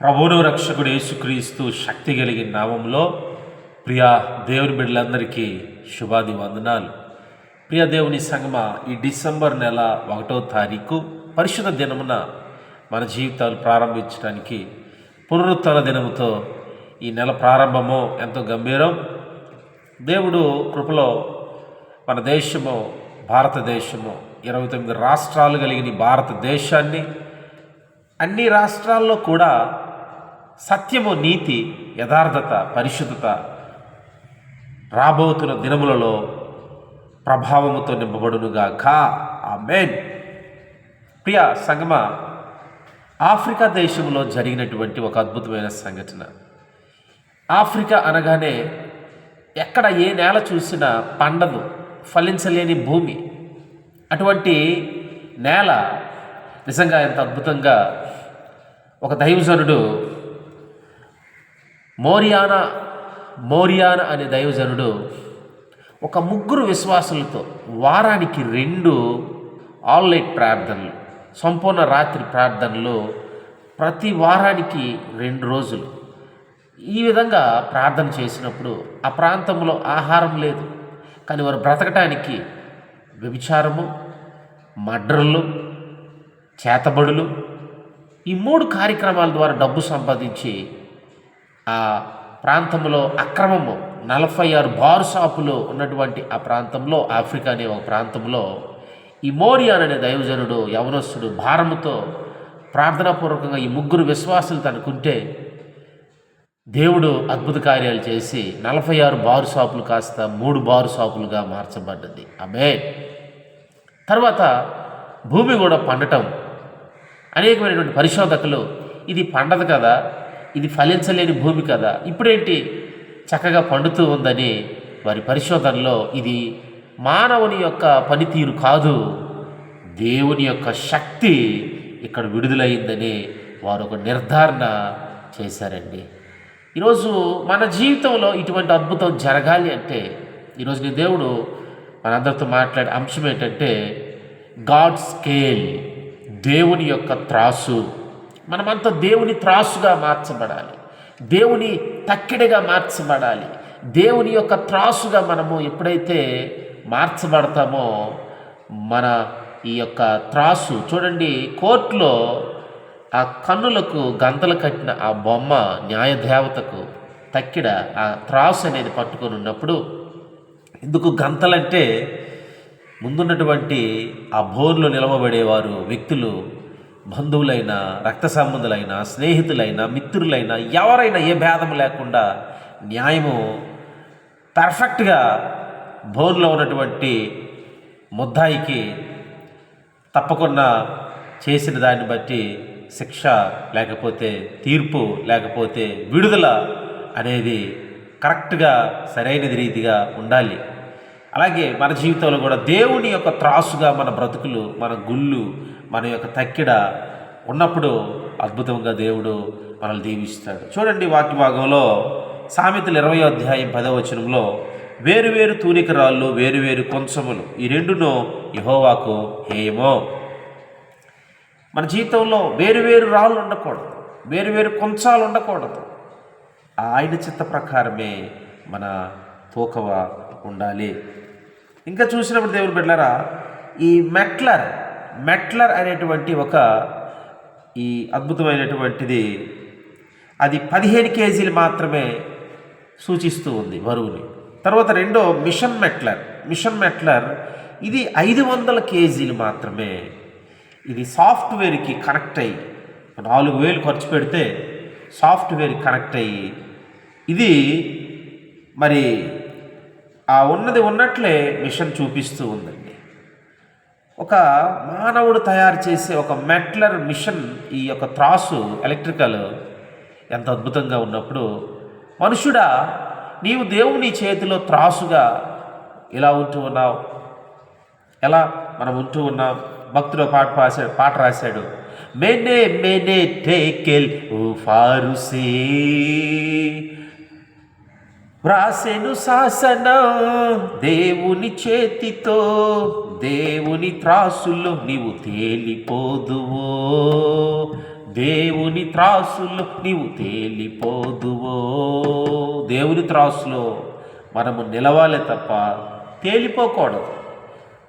ప్రభువును రక్షకుడు యేసుక్రీస్తు శక్తి కలిగిన నామంలో ప్రియా దేవుని బిడ్డలందరికీ శుభాది వందనాలు. ప్రియ దేవుని సంగమ ఈ డిసెంబర్ నెల ఒకటో తారీఖు పరిశుద్ధ దినమున మన జీవితాలు ప్రారంభించడానికి పునరుత్న దినముతో ఈ నెల ప్రారంభము ఎంతో గంభీరం. దేవుడు కృపలో మన దేశము భారతదేశము ఇరవై తొమ్మిది రాష్ట్రాలు కలిగిన భారతదేశాన్ని అన్ని రాష్ట్రాల్లో కూడా సత్యము నీతి యథార్థత పరిశుద్ధత రాబోతున్న దినములలో ప్రభావముతో నింపబడునుగాక. మెయిన్ ప్రియ సంగమ ఆఫ్రికా దేశంలో జరిగినటువంటి ఒక అద్భుతమైన సంఘటన. ఆఫ్రికా అనగానే ఎక్కడ ఏ నేల చూసినా పండదు ఫలించలేని భూమి. అటువంటి నేల నిజంగా ఎంత అద్భుతంగా ఒక దైవజనుడు మోరియానా మోరియానా అనే దైవజనుడు ఒక ముగ్గురు విశ్వాసులతో వారానికి రెండు ఆల్ నైట్ ప్రార్థనలు సంపూర్ణ రాత్రి ప్రార్థనలు ప్రతి వారానికి రెండు రోజులు. ఈ విధంగా ప్రార్థన చేసినప్పుడు ఆ ప్రాంతంలో ఆహారం లేదు. కానీ వారు బ్రతకటానికి వ్యభిచారము మడ్రలు చేతబడులు ఈ మూడు కార్యక్రమాల ద్వారా డబ్బు సంపాదించి ఆ ప్రాంతంలో అక్రమము. నలభై ఆరు బారు షాపులు ఉన్నటువంటి ఆ ప్రాంతంలో ఆఫ్రికా అనే ఒక ప్రాంతంలో ఈ మోరియాన్ అనే దైవజనుడు యవనస్తుడు భారముతో ప్రార్థనాపూర్వకంగా ఈ ముగ్గురు విశ్వాసులు తనకుంటే దేవుడు అద్భుత కార్యాలు చేసి నలభై ఆరు బారు షాపులు కాస్త మూడు బారు షాపులుగా మార్చబడ్డది. ఆమె తర్వాత భూమి కూడా పండటం అనేకమైనటువంటి పరిశోధకులు ఇది పండదు కదా ఇది ఫలించలేని భూమి కదా. ఇప్పుడేంటి? చక్కగా పండుతూ ఉందని వారి పరిశోధనలో ఇది మానవుని యొక్క పనితీరు కాదు. దేవుని యొక్క శక్తి ఇక్కడ విడుదలైందని వారు ఒక నిర్ధారణ చేశారండి. ఈరోజు మన జీవితంలో ఇటువంటి అద్భుతం జరగాలి అంటే ఈరోజు నీ దేవుడు మనందరితో మాట్లాడే అంశం ఏంటంటే గాడ్ స్కేల్ దేవుని యొక్క త్రాసు. మనమంతా దేవుని త్రాసుగా మార్చబడాలి. దేవుని తక్కిడిగా మార్చబడాలి. దేవుని యొక్క త్రాసుగా మనము ఎప్పుడైతే మార్చబడతామో మన ఈ యొక్క త్రాసు చూడండి కోర్టులో ఆ కన్నులకు గంతలు కట్టిన ఆ బొమ్మ న్యాయదేవతకు తక్కిడ ఆ త్రాసు అనేది పట్టుకొని ఉన్నప్పుడు ఎందుకు గంతలంటే ముందున్నటువంటి ఆ బోర్లో నిలవబడేవారు వ్యక్తులు బంధువులైన రక్త సంబంధులైన స్నేహితులైన మిత్రులైన ఎవరైనా ఏ భేదం లేకుండా న్యాయము పర్ఫెక్ట్గా బోర్లో ఉన్నటువంటి ముద్దాయికి తప్పకుండా చేసిన దాన్ని బట్టి శిక్ష లేకపోతే తీర్పు లేకపోతే విడుదల అనేది కరెక్ట్గా సరైనది రీతిగా ఉండాలి. అలాగే మన జీవితంలో కూడా దేవుని యొక్క త్రాసుగా మన బ్రతుకులు మన గుళ్ళు మన యొక్క తక్కిడ ఉన్నప్పుడు అద్భుతంగా దేవుడు మనల్ని దీవిస్తాడు. చూడండి వాక్య భాగంలో సామెతలు ఇరవై అధ్యాయం పదవచనంలో వేరువేరు తూనికరాళ్ళు వేరువేరు కొంచెములు ఈ రెండును యహోవాకు హేయమో. మన జీవితంలో వేరువేరు రాళ్ళు ఉండకూడదు వేరువేరు కొంచాలు ఉండకూడదు. ఆయన చిత్త ప్రకారమే మన తూకవ ఉండాలి. ఇంకా చూసినప్పుడు దేవుని బిడ్డలారా ఈ మెట్లర్ మెట్లర్ అనేటువంటి ఒక ఈ అద్భుతమైనటువంటిది అది పదిహేను కేజీలు మాత్రమే సూచిస్తూ ఉంది బరువుని. తర్వాత రెండో మిషన్ మెట్లర్. మిషన్ మెట్లర్ ఇది ఐదు వందల కేజీలు మాత్రమే. ఇది సాఫ్ట్వేర్కి కనెక్ట్ అయ్యి నాలుగు వేలు ఖర్చు పెడితే సాఫ్ట్వేర్కి కనెక్ట్ అయ్యి ఇది మరి ఆ ఉన్నది ఉన్నట్లే మిషన్ చూపిస్తూ ఉందండి. ఒక మానవుడు తయారు చేసే ఒక మెట్లర్ మిషన్ ఈ యొక్క త్రాసు ఎలక్ట్రికల్ ఎంత అద్భుతంగా ఉన్నప్పుడు మనుషుడా నీవు దేవుని చేతిలో త్రాసుగా ఇలా ఉంటూ ఉన్నావు. ఎలా? మనం ఉంటూ ఉన్నాం. భక్తుడు పాట పాసాడు పాట రాశాడు. మేనే మేనే టేకెల్ ఓ ఫారుసే వ్రాసెను శాసనం దేవుని చేతితో దేవుని త్రాసులో నీవు తేలిపోదువో. దేవుని త్రాసులో నీవు తేలిపోదువో. దేవుని త్రాసులో మనము నిలవాలే తప్ప తేలిపోకూడదు.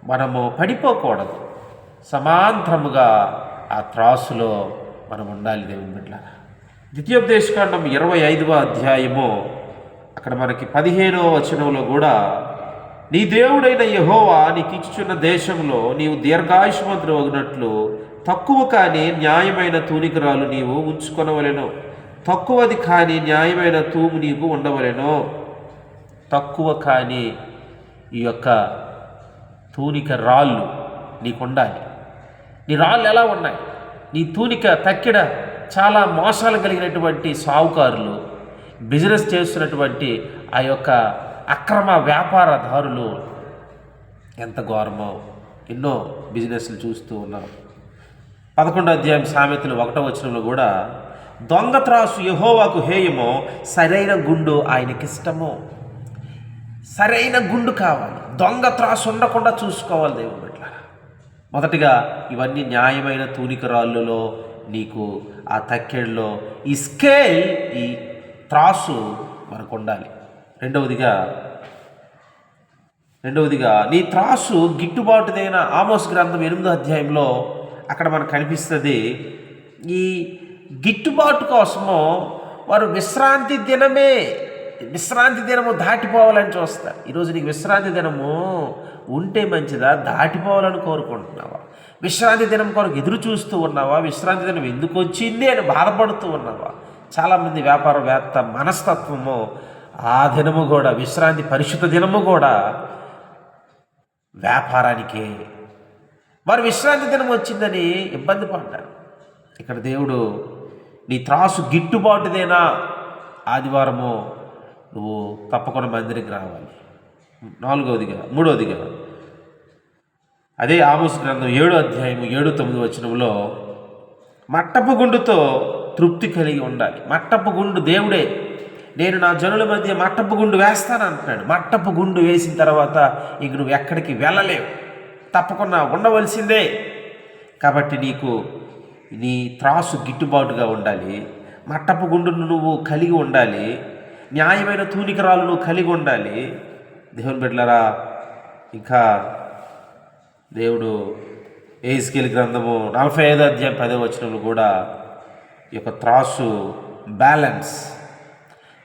మనము పడిపోకూడదు. సమాంతరముగా ఆ త్రాసులో మనం ఉండాలి దేవుని బిడ్డ. ద్వితీయోపదేశకాండం ఇరవై ఐదవ అధ్యాయము అక్కడ మనకి పదిహేనవ వచనంలో కూడా నీ దేవుడైన యహోవా నీకు ఇచ్చుచున్న దేశంలో నీవు దీర్ఘాయుష్మంతుడు అగినట్లు తక్కువ కానీ న్యాయమైన తూనికరాలు నీవు ఉంచుకొనవలెను. తక్కువది కానీ న్యాయమైన తూము నీకు ఉండవలెను. తక్కువ కానీ ఈ యొక్క తూనిక రాళ్ళు నీకు ఉండాలి. నీ రాళ్ళు ఎలా ఉన్నాయి? నీ తూనిక తక్కిడ చాలా మోసాలు కలిగినటువంటి సావుకారులు బిజినెస్ చేస్తున్నటువంటి ఆ యొక్క అక్రమ వ్యాపారదారులు ఎంత ఘోరమో ఎన్నో బిజినెస్లు చూస్తూ ఉన్నాం పదకొండో అధ్యాయం సామెతలు ఒకటో వచనంలో కూడా దొంగ త్రాసు యహోవాకు హేయమో సరైన గుండు ఆయనకిష్టమో. సరైన గుండు కావాలి. దొంగ త్రాసు ఉండకుండా చూసుకోవాలి దేవుని బిడ్డలారా. మొదటిగా ఇవన్నీ న్యాయమైన తూనిక రాళ్ళులో నీకు ఆ తక్కెళ్ళలో ఈ స్కేల్ ఈ త్రాసు మనకు ఉండాలి. రెండవదిగా రెండవదిగా నీ త్రాసు గిట్టుబాటుదైన ఆమోస్ గ్రంథం ఎనిమిదో అధ్యాయంలో అక్కడ మనకు కనిపిస్తుంది. ఈ గిట్టుబాటు కోసము వారు విశ్రాంతి దినమే విశ్రాంతి దినము దాటిపోవాలని చూస్తారు. ఈరోజు నీకు విశ్రాంతి దినము ఉంటే మంచిదా? దాటిపోవాలని కోరుకుంటున్నావా? విశ్రాంతి దినం కొరకు ఎదురు చూస్తూ ఉన్నావా? విశ్రాంతి దినం ఎందుకు వచ్చింది అని బాధపడుతూ ఉన్నావా? చాలామంది వ్యాపారవేత్త మనస్తత్వము ఆ దినము కూడా విశ్రాంతి పరిశుద్ధ దినము కూడా వ్యాపారానికే. మరి విశ్రాంతి దినం వచ్చిందని ఇబ్బంది పడ్డారు. ఇక్కడ దేవుడు నీ త్రాసు గిట్టుబాటుదేనా? ఆదివారము నువ్వు తప్పకుండా మందిరికి రావాలి. నాలుగవదిగా మూడవదిగా అదే ఆమోస్ గ్రంథం ఏడో అధ్యాయము ఏడు తొమ్మిది వచనంలో మట్టపు గుండుతో తృప్తి కలిగి ఉండాలి. మట్టపు గుండు దేవుడే. నేను నా జనుల మధ్య మట్టపు గుండు వేస్తాను అంటున్నాడు మట్టపు గుండు వేసిన తర్వాత ఇక నువ్వు ఎక్కడికి వెళ్ళలేవు. తప్పకుండా ఉండవలసిందే. కాబట్టి నీకు నీ త్రాసు గిట్టుబాటుగా ఉండాలి. మట్టపు గుండును నువ్వు కలిగి ఉండాలి. న్యాయమైన తూనికరాలు నువ్వు కలిగి ఉండాలి. దేవుని బిడ్డలరా ఇంకా దేవుడు ఏస్కేల్ గ్రంథము నలభై ఐదు అధ్యాయం పదో వచనంలో కూడా ఈ యొక్క త్రాసు బ్యాలెన్స్.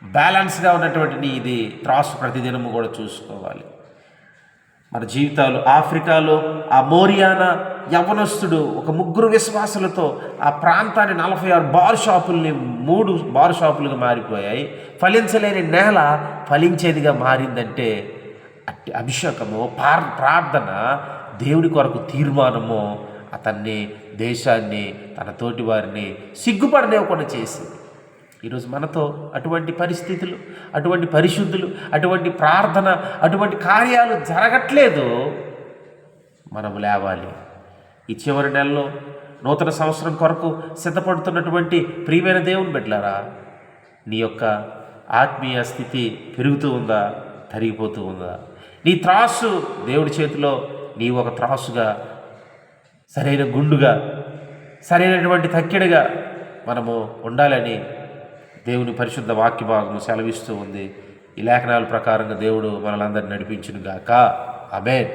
బ్యాలెన్స్గా ఉన్నటువంటి ఇది త్రాసు ప్రతిదినము కూడా చూసుకోవాలి. మన జీవితాలు ఆఫ్రికాలో ఆ మోరియానా యవనస్తుడు ఒక ముగ్గురు విశ్వాసులతో ఆ ప్రాంతాన్ని నలభై ఆరు బార్ షాపుల్ని మూడు బార్ షాపులుగా మారిపోయాయి. ఫలించలేని నేల ఫలించేదిగా మారిందంటే అట్టి అభిషేకము పార్ ప్రార్థన దేవుడి కొరకు తీర్మానము అతన్ని దేశాన్ని తన తోటి వారిని సిగ్గుపడనివ్వకుండా చేసింది. ఈరోజు మనతో అటువంటి పరిస్థితులు అటువంటి పరిశుద్ధులు అటువంటి ప్రార్థన అటువంటి కార్యాలు జరగట్లేదు. మనము లేవాలి. ఈ చివరి నెలలో నూతన సంవత్సరం కొరకు సిద్ధపడుతున్నటువంటి ప్రియమైన దేవుని బిడ్డలారా నీ యొక్క ఆత్మీయ స్థితి పెరుగుతూ ఉందా? తరిగిపోతూ ఉందా? నీ త్రాసు దేవుడి చేతిలో నీ ఒక త్రాసుగా సరైన గుండుగా సరైనటువంటి తక్కిడగా మనము ఉండాలని దేవుని పరిశుద్ధ వాక్య భాగము సెలవిస్తూ ఉంది. ఈ లేఖనాల ప్రకారంగా దేవుడు మనలందరిని నడిపించును గాక అమేన్